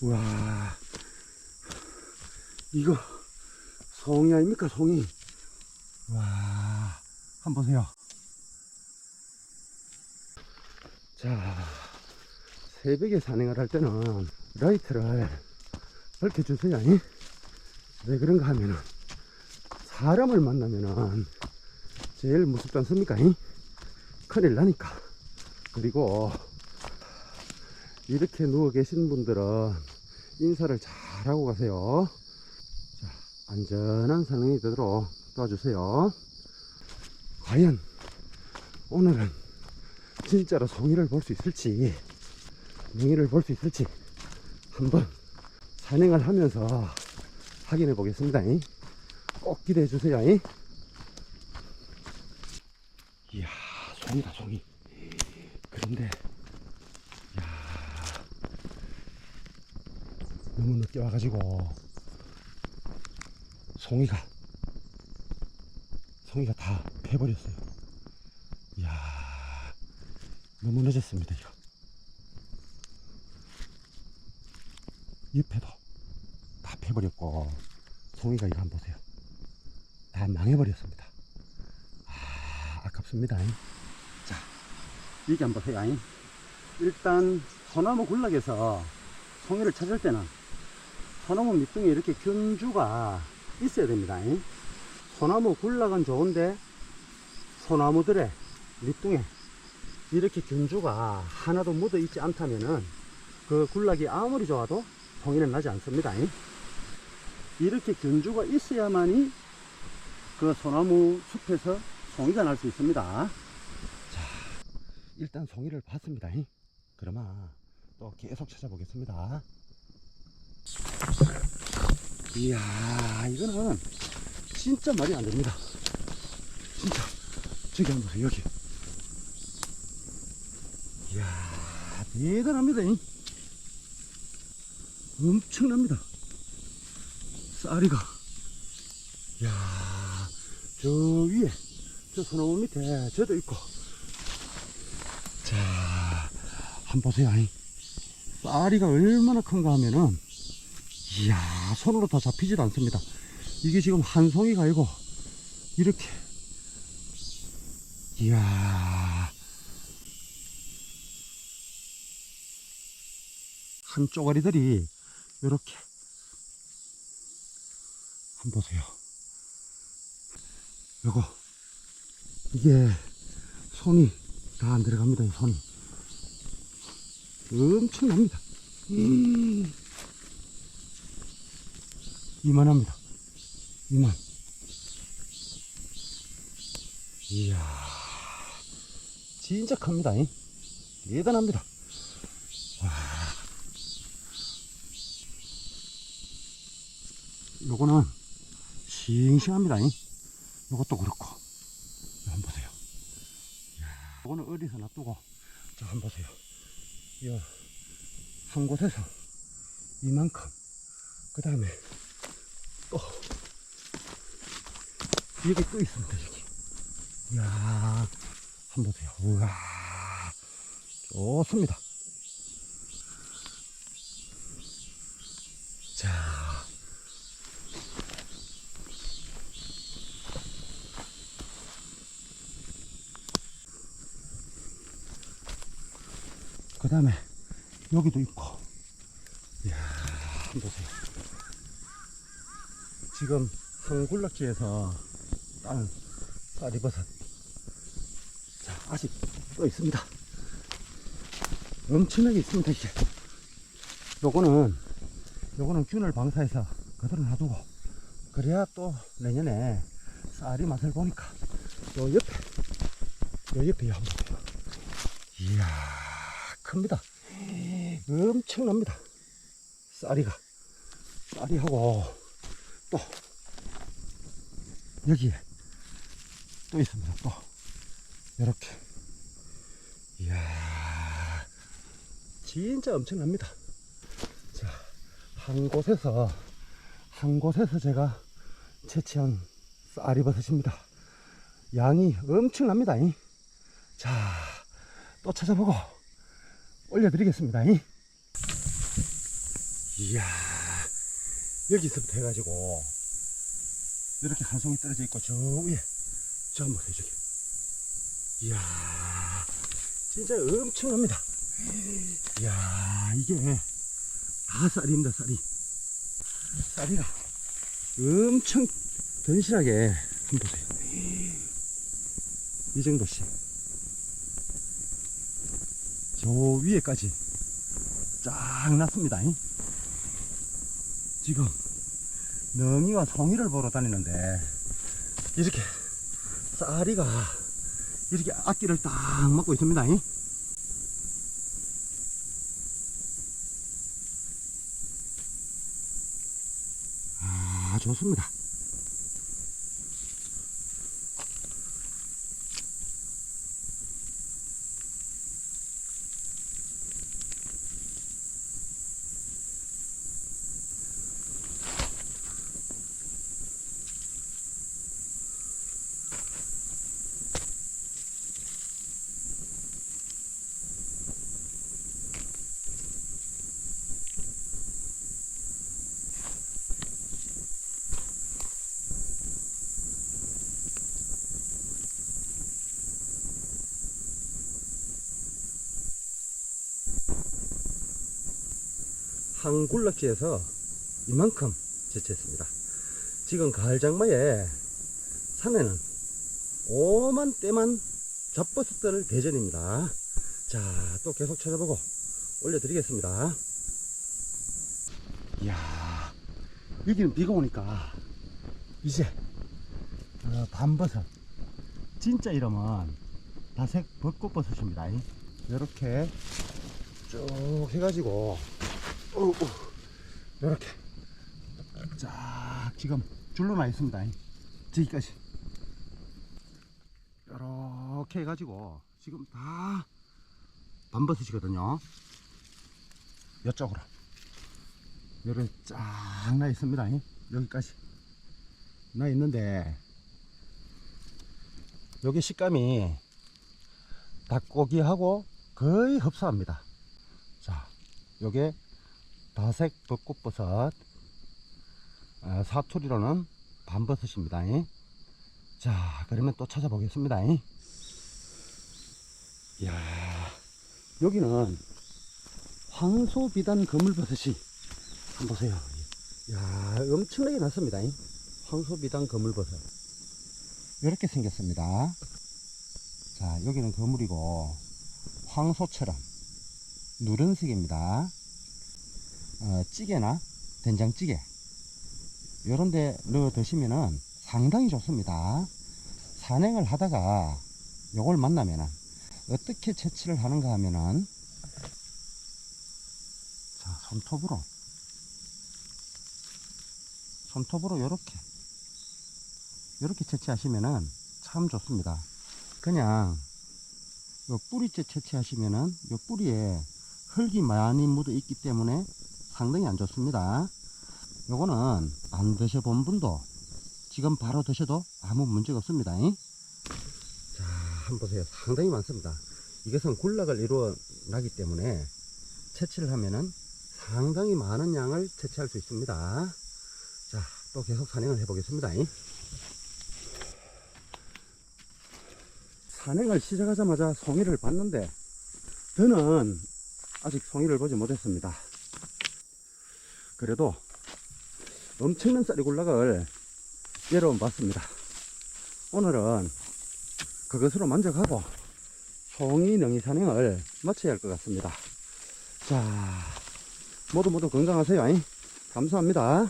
우와. 이거 송이 아닙니까, 송이? 와, 한번 보세요. 자, 새벽에 산행을 할 때는 라이트를 밝혀주세요. 이? 왜 그런가 하면은 사람을 만나면은 제일 무섭지 않습니까? 이? 큰일 나니까. 그리고 이렇게 누워 계신 분들은 인사를 잘 하고 가세요. 자, 안전한 산행이 되도록 도와주세요. 과연 오늘은 진짜로 송이를 볼 수 있을지, 명이를 볼 수 있을지 한번 산행을 하면서 확인해 보겠습니다. 꼭 기대해 주세요. 이야, 송이다, 송이. 그런데, 너무 늦게 와가지고, 송이가, 송이가 다 패버렸어요. 이야, 너무 늦었습니다, 이거. 옆에도 다 패버렸고, 송이가 이거 한번 보세요. 다 망해버렸습니다. 아, 아깝습니다. 자, 여기 한번 보세요. 일단, 소나무 군락에서 송이를 찾을 때는 소나무 밑둥에 이렇게 균주가 있어야 됩니다. 소나무 군락은 좋은데, 소나무들의 밑둥에 이렇게 균주가 하나도 묻어 있지 않다면은 그 군락이 아무리 좋아도 송이는 나지 않습니다. 이렇게 균주가 있어야만이 그 소나무 숲에서 송이가 날 수 있습니다. 자, 일단 송이를 봤습니다. 그러면 또 계속 찾아보겠습니다. 이야, 이거는 진짜 말이 안 됩니다. 진짜. 저기 한번 보세요, 여기. 이야, 대단합니다. 이. 엄청납니다. 쌀이가. 이야, 저 위에, 저 소나무 밑에 저도 있고. 자, 한번 보세요. 이. 쌀이가 얼마나 큰가 하면은, 이야, 손으로 다 잡히지도 않습니다. 이게 지금 한 송이가 아니고, 이렇게. 이야. 한 쪼가리들이 이렇게 한번 보세요. 요거 이게 손이 다 안 들어갑니다. 이 손이 엄청납니다. 음. 이만합니다. 이만. 이야, 진짜 큽니다. 이. 대단합니다. 요거는 싱싱합니다. 이. 요것도 그렇고. 요 한번 보세요. 요거는 어디서 놔두고, 저 한번 보세요. 요, 한 곳에서 이만큼. 그 다음에 또, 여기 또 있습니다. 여기. 이야, 한번 보세요. 우와, 좋습니다. 자, 그 다음에 여기도 있고 이야 한번 보세요 지금 한굴락지에서 딴 쌀이버섯 자 아직 또 있습니다 엄청나게 있습니다 이게 요거는 요거는 균을 방사해서 그대로 놔두고 그래야 또 내년에 쌀이 맛을 보니까 요 옆에 요 옆에 한번 보세요 이야 큽니다. 엄청납니다. 쌀이가. 쌀이하고, 또, 여기에 또 있습니다. 또, 이렇게. 이야, 진짜 엄청납니다. 자, 한 곳에서, 한 곳에서 제가 채취한 쌀이버섯입니다. 양이 엄청납니다. 이. 자, 또 찾아보고, 올려드리겠습니다. 이야, 여기서부터 해가지고, 이렇게 한 송이 떨어져 있고, 저 위에, 저 한번 해주게. 이야, 진짜 엄청납니다. 이야, 이게 다 쌀입니다, 쌀이. 쌀이가 엄청 든실하게 한번 보세요. 이 정도씩. 저 위에까지 쫙 났습니다. 잉? 지금 능이와 송이를 보러 다니는데 이렇게 쌀이가 이렇게 앞길을 딱 막고 있습니다. 잉? 아, 좋습니다. 항굴락지에서 이만큼 채취했습니다. 지금 가을 장마에 산에는 오만 때만 잡버섯들 대전입니다. 자, 또 계속 찾아보고 올려드리겠습니다. 이야, 여기는 비가 오니까 이제 어, 밤버섯 진짜 이름은 다색 벚꽃버섯입니다. 이렇게 쭉 해가지고 어, 이렇게 쫙 지금 줄로 나 있습니다. 저기까지 이렇게 해가지고 지금 다 밤버섯이거든요. 이쪽으로 이렇게 쫙 나 있습니다. 여기까지 나 있는데 여기 식감이 닭고기하고 거의 흡사합니다. 자, 요게 다색 벚꽃버섯 아, 사투리로는 밤버섯입니다. 자, 그러면 또 찾아보겠습니다. 이야, 여기는 황소비단 거물버섯이 한번 보세요. 이야, 엄청나게 났습니다. 황소비단 거물버섯. 이렇게 생겼습니다. 자, 여기는 거물이고 황소처럼 누런색입니다. 어, 찌개나 된장찌개 이런 데 넣어 드시면은 상당히 좋습니다. 산행을 하다가 요걸 만나면은 어떻게 채취를 하는가 하면은 자, 손톱으로 손톱으로 요렇게 요렇게 채취하시면은 참 좋습니다. 그냥 요 뿌리째 채취하시면은 요 뿌리에 흙이 많이 묻어 있기 때문에 상당히 안 좋습니다. 요거는 안 드셔본 분도 지금 바로 드셔도 아무 문제가 없습니다. 자, 한번 보세요. 상당히 많습니다. 이것은 군락을 이루어 나기 때문에 채취를 하면은 상당히 많은 양을 채취할 수 있습니다. 자, 또 계속 산행을 해 보겠습니다. 산행을 시작하자마자 송이를 봤는데 저는 아직 송이를 보지 못했습니다. 그래도 엄청난 쌀이 굴락을 예로 봤습니다. 오늘은 그것으로 만족하고 송이 능이 산행을 마쳐야 할 것 같습니다. 자, 모두 모두 건강하세요. 감사합니다.